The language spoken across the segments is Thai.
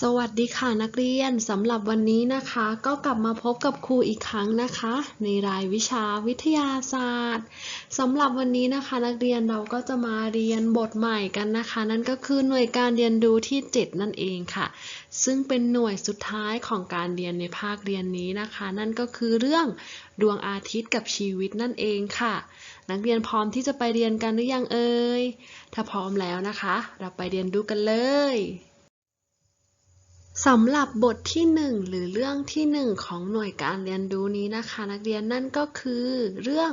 สวัสดีค่ะนักเรียนสำหรับวันนี้นะคะ ก็กลับมาพบกับครูอีกครั้งนะคะ ในรายวิชาวิทยาศาสตร์สำหรับวันนี้นะคะ นักเรียนเราก็จะมาเรียนบทใหม่กันนะคะ นั่นก็คือหน่วยการเรียนรู้ที่ 7 นั่นเองค่ะ ซึ่งเป็นหน่วยสุดท้ายของการเรียนในภาคเรียนนี้นะคะ นั่นก็คือเรื่องดวงอาทิตย์กับชีวิตนั่นเองค่ะ นักเรียนพร้อมที่จะไปเรียนกันหรือยังเอ่ยถ้าพร้อมแล้วนะคะ เราไปเรียนรู้กันเลย สำหรับบทที่ 1 หรือเรื่องที่ 1 ของหน่วยการเรียนรู้นี้นะคะ นักเรียนนั่นก็คือ เรื่อง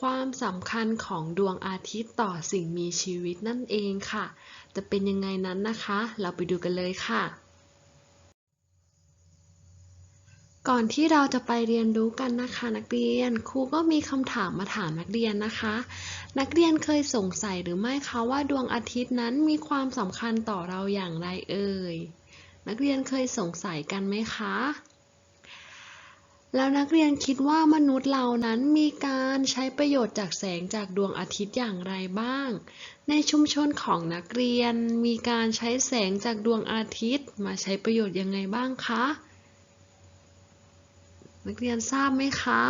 ความสำคัญของดวงอาทิตย์ต่อสิ่งมีชีวิตนั่นเองค่ะ จะเป็นยังไงนั้นนะคะ เราไปดูกันเลยค่ะ ก่อนที่เราจะไปเรียนรู้กันนะคะ นักเรียนครูก็มีคำถามมาถามนักเรียนนะคะ นักเรียนเคยสงสัยหรือไม่คะว่าดวงอาทิตย์นั้นมีความสำคัญต่อเราอย่างไรเอ่ย นักเรียนเคยสงสัยกันไหมคะ แล้วนักเรียนคิดว่ามนุษย์เรานั้นมีการใช้ประโยชน์จากแสงจากดวงอาทิตย์อย่างไรบ้าง ในชุมชนของนักเรียนมีการใช้แสงจากดวงอาทิตย์ มาใช้ประโยชน์ยังไงบ้างคะ นักเรียนทราบไหมคะ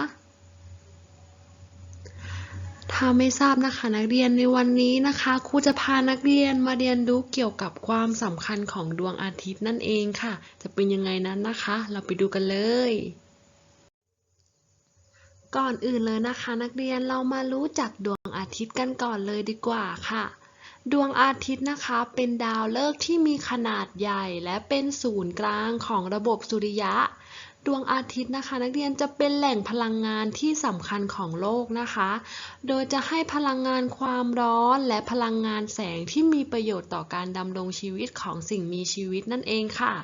ถ้าไม่ทราบนะคะ นักเรียนในวันนี้นะคะครูจะพานักเรียนมาเรียนรู้เกี่ยวกับความสำคัญของดวงอาทิตย์นั่นเองค่ะ จะเป็นยังไงนั้นนะคะ เราไปดูกันเลย ก่อนอื่นเลยนะคะ นักเรียนเรามารู้จักดวงอาทิตย์กันก่อนเลยดีกว่าค่ะดวงอาทิตย์นะคะเป็นดาวฤกษ์ที่มีขนาดใหญ่และเป็นศูนย์กลางของระบบสุริยะ ดวงอาทิตย์นะคะ นักเรียนจะเป็นแหล่งพลังงานที่สำคัญของโลกนะคะ โดยจะให้พลังงานความร้อนและพลังงานแสงที่มีประโยชน์ต่อการดำรงชีวิตของสิ่งมีชีวิตนั่นเองค่ะ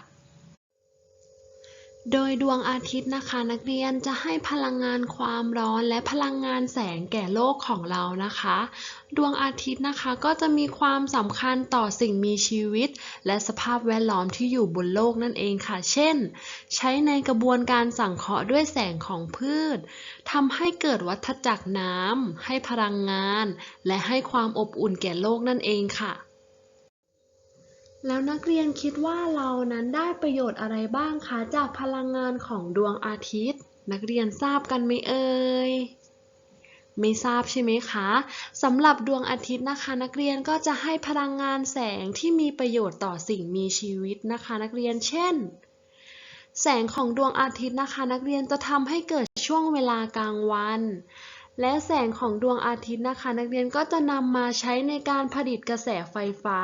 โดยดวงอาทิตย์นะคะ นักเรียนจะให้พลังงานความร้อนและพลังงานแสงแก่โลกของเรานะคะ ดวงอาทิตย์นะคะก็จะมีความสำคัญต่อสิ่งมีชีวิต และสภาพแวดล้อมที่อยู่บนโลกนั่นเองค่ะ เช่น ใช้ในกระบวนการสังเคราะห์ด้วยแสงของพืชทำให้เกิดวัฏจักรน้ำให้พลังงาน และให้ความอบอุ่นแก่โลกนั่นเองค่ะ แล้วนักเรียนคิดว่าเรานั้นได้ประโยชน์อะไรบ้างคะจากพลังงานของดวงอาทิตย์ นักเรียนทราบกันไหมเอ่ยไม่ทราบใช่ไหมคะสำหรับดวงอาทิตย์นะคะ นักเรียนก็จะให้พลังงานแสงที่มีประโยชน์ต่อสิ่งมีชีวิตนะคะ นักเรียนเช่น แสงของดวงอาทิตย์นะคะ นักเรียนจะทำให้เกิดช่วงเวลากลางวัน และแสงของดวงอาทิตย์นะคะ นักเรียนก็จะนำมาใช้ในการผลิตกระแสไฟฟ้า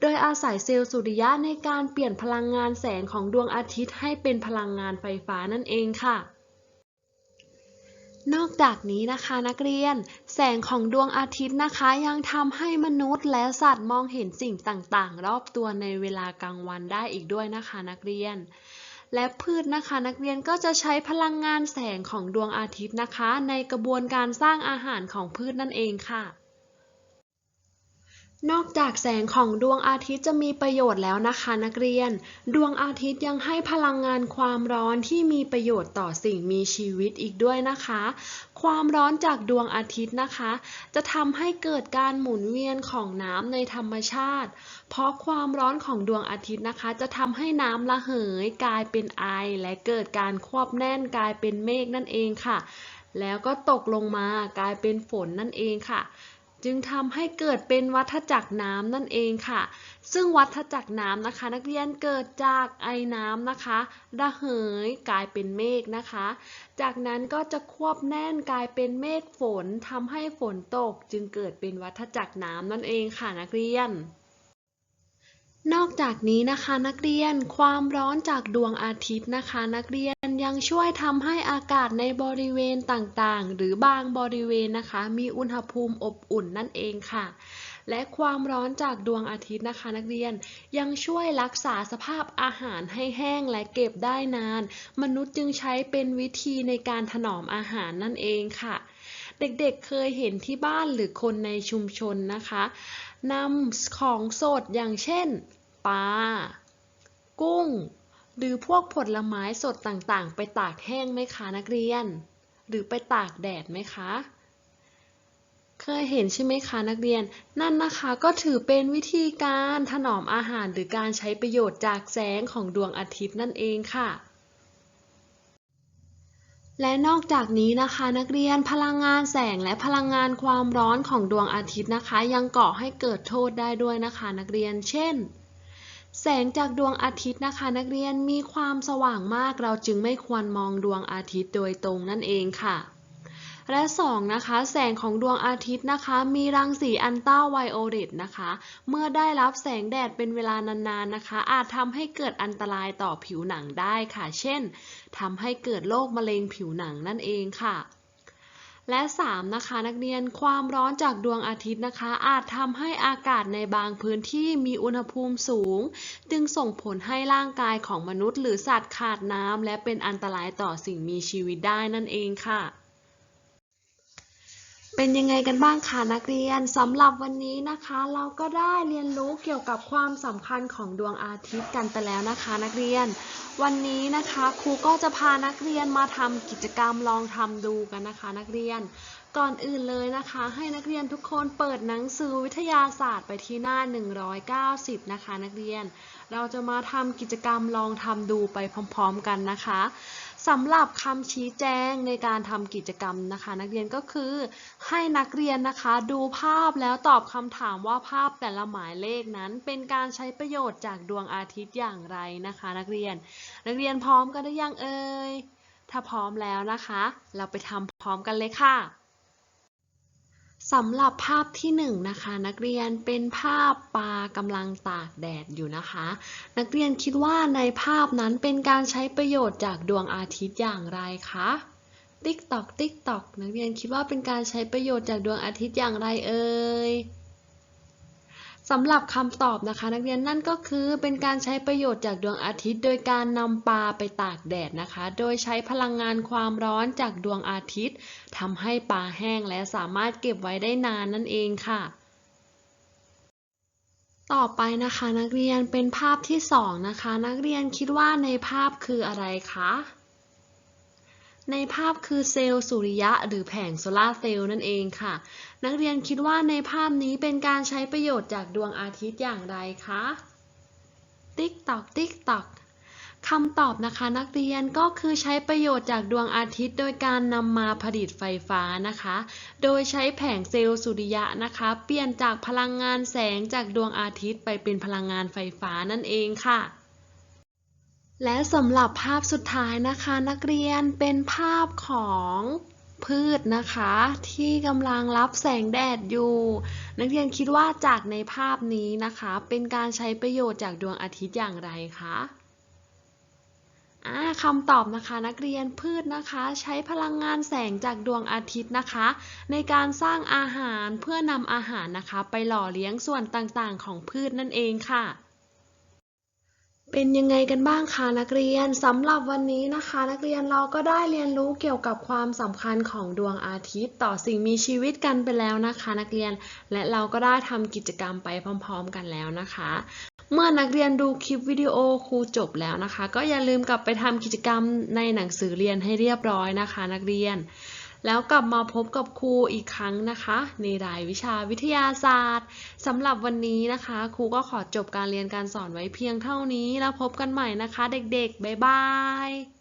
โดยอาศัยเซลล์สุริยะในการเปลี่ยนพลังงานแสงของดวงอาทิตย์ให้เป็นพลังงานไฟฟ้านั่นเองค่ะนอกจากนี้นะคะนักเรียน แสงของดวงอาทิตย์นะคะ ยังทำให้มนุษย์และสัตว์มองเห็นสิ่งต่างๆ รอบตัวในเวลากลางวันได้อีกด้วยนะคะนักเรียน และพืชนะคะ นักเรียนก็จะใช้พลังงานแสงของดวงอาทิตย์นะคะ ในกระบวนการสร้างอาหารของพืชนั่นเองค่ะ นอกจากแสงของดวงอาทิตย์จะมีประโยชน์แล้วนะคะนักเรียน ดวงอาทิตย์ยังให้พลังงานความร้อนที่มีประโยชน์ต่อสิ่งมีชีวิตอีกด้วยนะคะ ความร้อนจากดวงอาทิตย์นะคะ จะทำให้เกิดการหมุนเวียนของน้ำในธรรมชาติ เพราะความร้อนของดวงอาทิตย์นะคะ จะทำให้น้ำระเหยกลายเป็นไอ และเกิดการควบแน่นกลายเป็นเมฆนั่นเองค่ะ แล้วก็ตกลงมากลายเป็นฝนนั่นเองค่ะ จึงทำให้เกิดเป็นวัฏจักรน้ำนั่นเองค่ะ ซึ่งวัฏจักรน้ำนะคะ นักเรียนเกิดจากไอน้ำนะคะ ระเหยกลายเป็นเมฆนะคะ จากนั้นก็จะควบแน่นกลายเป็นเมฆฝนทำให้ฝนตก จึงเกิดเป็นวัฏจักรน้ำนั่นเองค่ะนักเรียน นอกจากนี้นะคะนักเรียนความร้อนจากดวงอาทิตย์นะคะ นักเรียนยังช่วยทำให้อากาศในบริเวณต่างๆ หรือบางบริเวณนะคะ มีอุณหภูมิอบอุ่นนั่นเองค่ะ และความร้อนจากดวงอาทิตย์นะคะ นักเรียนยังช่วยรักษาสภาพอาหารให้แห้งและเก็บได้นาน มนุษย์จึงใช้เป็นวิธีในการถนอมอาหารนั่นเองค่ะเด็กๆเคยเห็นที่บ้านหรือคนในชุมชนนะคะนำของสดอย่างเช่น ปลา กุ้ง หรือพวกผลไม้สดต่างๆ ไปตากแห้งไหมคะนักเรียน หรือไปตากแดดไหมคะ เคยเห็นใช่ไหมคะนักเรียน นั่นนะคะก็ถือเป็นวิธีการถนอมอาหารหรือการใช้ประโยชน์จากแสงของดวงอาทิตย์นั่นเองค่ะและนอกจากนี้นะคะนักเรียนพลังงานแสงและพลังงานความร้อนของดวงอาทิตย์นะคะ ยังก่อให้เกิดโทษได้ด้วยนะคะนักเรียน เช่น แสงจากดวงอาทิตย์นะคะ นักเรียนมีความสว่างมากเราจึงไม่ควรมองดวงอาทิตย์โดยตรงนั่นเองค่ะ และสองนะคะแสงของดวงอาทิตย์นะคะ มีรังสีอันต้าไวโอเลตนะคะ เมื่อได้รับแสงแดดเป็นเวลานานๆนะคะ อาจทำให้เกิดอันตรายต่อผิวหนังได้ค่ะ เช่นทำให้เกิดโรคมะเร็งผิวหนังนั่นเองค่ะ และ 3 นะคะ นักเรียนความร้อนจากดวงอาทิตย์นะคะ อาจทำให้อากาศในบางพื้นที่มีอุณหภูมิสูง จึงส่งผลให้ร่างกายของมนุษย์ หรือสัตว์ขาดน้ำและเป็นอันตรายต่อสิ่งมีชีวิตได้นั่นเองค่ะ เป็นยังไงกันบ้างคะนักเรียนสำหรับวันนี้นะคะ เราก็ได้เรียนรู้เกี่ยวกับความสำคัญของดวงอาทิตย์กันไปแล้วนะคะ นักเรียน วันนี้นะคะครูก็จะพานักเรียนมาทำกิจกรรมลองทำดูกันนะคะ นักเรียนก่อนอื่นเลยนะคะ ให้นักเรียนทุกคนเปิดหนังสือวิทยาศาสตร์ไปที่หน้า 190 นะคะ นักเรียน เราจะมาทำกิจกรรมลองทำดูไปพร้อม ๆ กันนะคะ สำหรับคำชี้แจงในการทำกิจกรรมนะคะ นักเรียนก็คือให้นักเรียนนะคะดูภาพแล้วตอบคำถามว่าภาพแต่ละหมายเลขนั้น เป็นการใช้ประโยชน์จากดวงอาทิตย์อย่างไรนะคะ นักเรียน นักเรียนพร้อมกันหรือยังเอ่ยถ้าพร้อมแล้วนะคะ เราไปทำพร้อมกันเลยค่ะ สำหรับภาพที่หนึ่งนะคะ นักเรียนเป็นภาพปลากำลังตากแดดอยู่นะคะ นักเรียนคิดว่าในภาพนั้นเป็นการใช้ประโยชน์จากดวงอาทิตย์อย่างไรคะติ๊กตอกติ๊กตอกนักเรียนคิดว่าเป็นการใช้ประโยชน์จากดวงอาทิตย์อย่างไรเอ่ย สำหรับคำตอบนะคะ นักเรียนนั่นก็คือเป็นการใช้ประโยชน์จากดวงอาทิตย์ โดยการนำปลาไปตากแดดนะคะ โดยใช้พลังงานความร้อนจากดวงอาทิตย์ทำให้ปลาแห้งและสามารถเก็บไว้ได้นานนั่นเองค่ะ ต่อไปนะคะ นักเรียนเป็นภาพที่สองนะคะ นักเรียนคิดว่าในภาพคืออะไรคะ ในภาพคือเซลล์สุริยะ หรือแผงโซลาร์เซลล์นั่นเองค่ะ นักเรียนคิดว่าในภาพนี้เป็นการใช้ประโยชน์จากดวงอาทิตย์อย่างไรคะ ติ๊กตอก ติ๊กตอกคำตอบนะคะนักเรียนก็คือใช้ประโยชน์จากดวงอาทิตย์ โดยการนำมาผลิตไฟฟ้านะคะ โดยใช้แผงเซลล์สุริยะนะคะ เปลี่ยนจากพลังงานแสงจากดวงอาทิตย์ไปเป็นพลังงานไฟฟ้านั่นเองค่ะ และสำหรับภาพสุดท้ายนะคะนักเรียนเป็นภาพของพืชนะคะ ที่กำลังรับแสงแดดอยู่ นักเรียนคิดว่าจากในภาพนี้นะคะ เป็นการใช้ประโยชน์จากดวงอาทิตย์อย่างไรคะอ่าคำตอบนะคะนักเรียนพืชนะคะ ใช้พลังงานแสงจากดวงอาทิตย์นะคะ ในการสร้างอาหารเพื่อนำอาหารนะคะ ไปหล่อเลี้ยงส่วนต่างๆ ของพืชนั่นเองค่ะ เป็นยังไงกันบ้างคะนักเรียนสำหรับวันนี้นะคะ นักเรียนเราก็ได้เรียนรู้เกี่ยวกับความสำคัญของดวงอาทิตย์ ต่อสิ่งมีชีวิตกันไปแล้วนะคะ นักเรียนและเราก็ได้ทำกิจกรรมไปพร้อม ๆ กันแล้วนะคะ เมื่อนักเรียนดูคลิปวิดีโอครูจบแล้วนะคะ ก็อย่าลืมกลับไปทำกิจกรรมในหนังสือเรียนให้เรียบร้อยนะคะ นักเรียน แล้วกลับมาพบกับครูอีกครั้งนะคะ ในรายวิชาวิทยาศาสตร์สำหรับวันนี้นะคะ ครูก็ขอจบการเรียนการสอนไว้เพียงเท่านี้ แล้วพบกันใหม่นะคะ เด็กๆ บ๊ายบาย